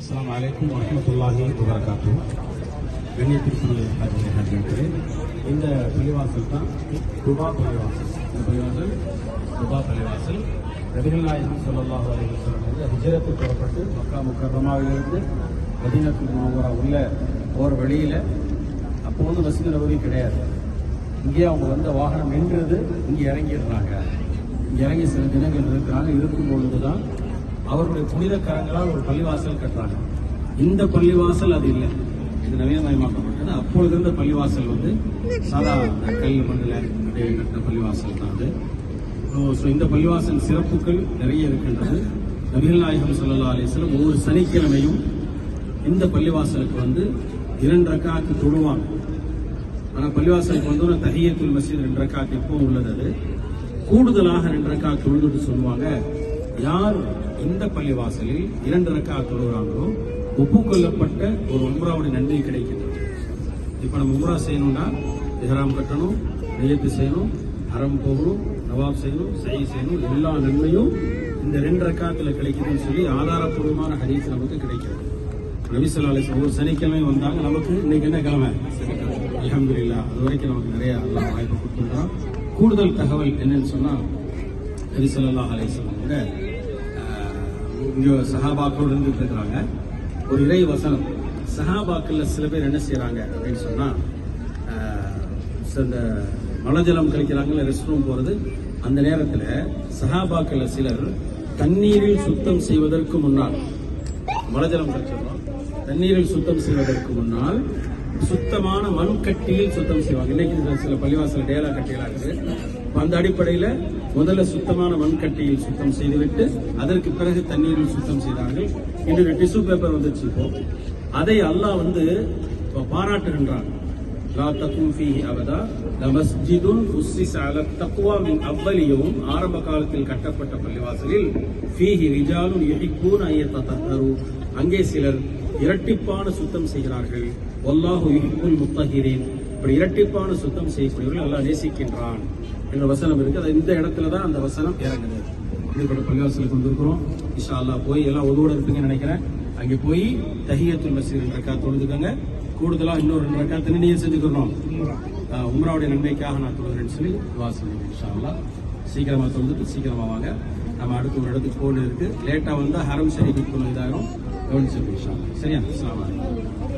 அஸ்ஸலாமு அலைக்கும் வரஹ்மத்துல்லாஹி வபரகாத்து கண்ணியத்திற்குரிய ஹஜ் ஹஜ்ஜே இந்த பள்ளிவாசல் தான் துபா பள்ளிவாசல் இந்த பள்ளிவாசல் துபா பள்ளிவாசல் நபிகள் நாயகம் ஸல்லல்லாஹு அலைஹி வஸல்லம் வந்து ஹிஜ்ரத்து புறப்பட்டு மக்கா முக்கர்ரமாவிலிருந்து மதீனத்துல் முனவரா உள்ள போகிற வழியில் அப்போ வந்து மஸ்ஜித் நபவி கிடையாது இங்கே அவங்க வந்த வாகனம் நின்றது இங்கே இறங்கிடுறாங்க இங்கே இறங்கி சில தினங்கள் இருக்கிறாங்க இருக்கும் பொழுது தான் அவருடைய புனித கரங்களால் ஒரு பள்ளிவாசல் கட்டுறாங்க. இந்த பள்ளிவாசல் அது இல்லை. இது நவீனமயமாக்கப்பட்டது. அப்பொழுது இருந்த பள்ளிவாசல் வந்து சாதா கல் மண்ணில் கட்டின பள்ளிவாசல் தான் அது. ஸோ இந்த பள்ளிவாசல் சிறப்புகள் நிறைய இருக்கின்றது. நபிகள் நாயகம் சல்லா அலிஸ்லம் ஒவ்வொரு சனிக்கிழமையும் இந்த பள்ளிவாசலுக்கு வந்து இரண்டு ரக்காக்கு தொழுவாங்க. ஆனால் பள்ளிவாசலுக்கு வந்து ஒரு தஹியத்துல் மஸ்ஜித் ரெண்டு ரக்காக்கு எப்பவும் உள்ளது அது. கூடுதலாக ரெண்டு ரக்காத்து தொழுதுட்டு சொல்லுவாங்க. யார் இந்த பள்ளிவாசலில் இரண்டு ரக்கா தொழுகிறாங்களோ ஒப்புக்கொள்ளப்பட்ட ஒரு உம்ராவுடைய நன்மை கிடைக்கிறது இப்போ நம்ம உம்ரா செய்யணும்னா இஹராம் கட்டணும் நியத்து செய்யணும் அறம் போகணும் நவாப் செய்யணும் சை செய்யணும். எல்லா நன்மையும் இந்த ரெண்டு ரக்காத்தில் கிடைக்குதுன்னு சொல்லி ஆதாரப்பூர்வமான ஹரீஸ் நமக்கு கிடைக்கிறது. நபிசல்லா ஒரு சனிக்கிழமை வந்தாங்க. நமக்கு இன்னைக்கு என்ன கிழமை? அலமதுல்லா அது வரைக்கும் நமக்கு நிறைய எல்லாம் வாய்ப்பு கொடுத்துருக்கோம் கூடுதல் தகவல் என்னன்னு சொன்னால் நபிசல்லா அலிஸ்லாம் அவங்க இங்கே சஹாபாக்களோடு இருந்துட்டு இருக்கிறாங்க ஒரு இறை வசனம். சஹாபாக்கள்ல சில பேர் என்ன செய்கிறாங்க அப்படின்னு சொன்னால் இந்த மலஜலம் கழிக்கிறாங்கல்ல ரெஸ்ட் ரூம் போகிறது அந்த நேரத்தில் சஹாபாக்களில் சிலர் தண்ணீரில் சுத்தம் செய்வதற்கு முன்னால் மலஜலம் கழிச்சிடறோம். தண்ணீரில் சுத்தம் செய்வதற்கு முன்னால் சுத்தமான மண் கட்டியில் சுத்தம் செய்வாங்க. இன்னைக்கு சில பள்ளிவாசல் டேலா கட்டிகளாக இருக்குது. அந்த அடிப்படையில் முதல்ல சுத்தமான மண் கட்டியில் சுத்தம் செய்துவிட்டு அதற்கு பிறகு தண்ணீரில் சுத்தம் செய்தார்கள். இன்று டிஷ்யூ பேப்பர் வந்துச்சு இப்போ. அதை அல்லாஹ் வந்து இப்போ பாராட்டுகின்றான். லா தக்கும் ஃபீஹி அபதா லமஸ்ஜிதுன் உஸ்ஸிஸ அல தக்வா மின் அவ்வல் ஆரம்ப காலத்தில் கட்டப்பட்ட பள்ளிவாசலில் ஃபீஹி ரிஜாலுன் யுஹிப்பூன ஐ யததஹரு அங்கே சிலர் இரட்டிப்பான சுத்தம் செய்கிறார்கள். ஒல்லாஹு யுஹிப்புல் முத்தகிரேன் இப்படி இரட்டிப்பான சுத்தம் செய்யக்கூடியவர்கள் நல்லா நேசிக்கின்றான் என்ற வசனம் இருக்கு. அது இந்த இடத்துல தான் அந்த வசனம் இறங்குது. இப்படிப்பட்ட பள்ளிவாசலுக்கு கொண்டிருக்கிறோம். இஷா அல்லா போய் எல்லாம் ஒதுவோட இருப்பீங்கன்னு நினைக்கிறேன். அங்கே போய் தஹியத்துல் மஸ்ஜித் ரக்கா தொழுதுக்கங்க. கூடுதலாக இன்னொரு ரெண்டு ரக்கா தண்ணீர் செஞ்சுக்கிறோம். உம்ராவுடைய நன்மைக்காக நான் தொழுகிறேன்னு சொல்லி துவா இஷா அல்லா சீக்கிரமாக தொழுதுட்டு சீக்கிரமாக வாங்க. நம்ம அடுத்த ஒரு இடத்துக்கு போகணும் இருக்கு. லேட்டாக வந்தால் ஹரம் சரி இதாயிரும் இதாகும் இன்ஷா அல்லாஹ் சரியா அஸ்ஸலாமு அலைக்கும்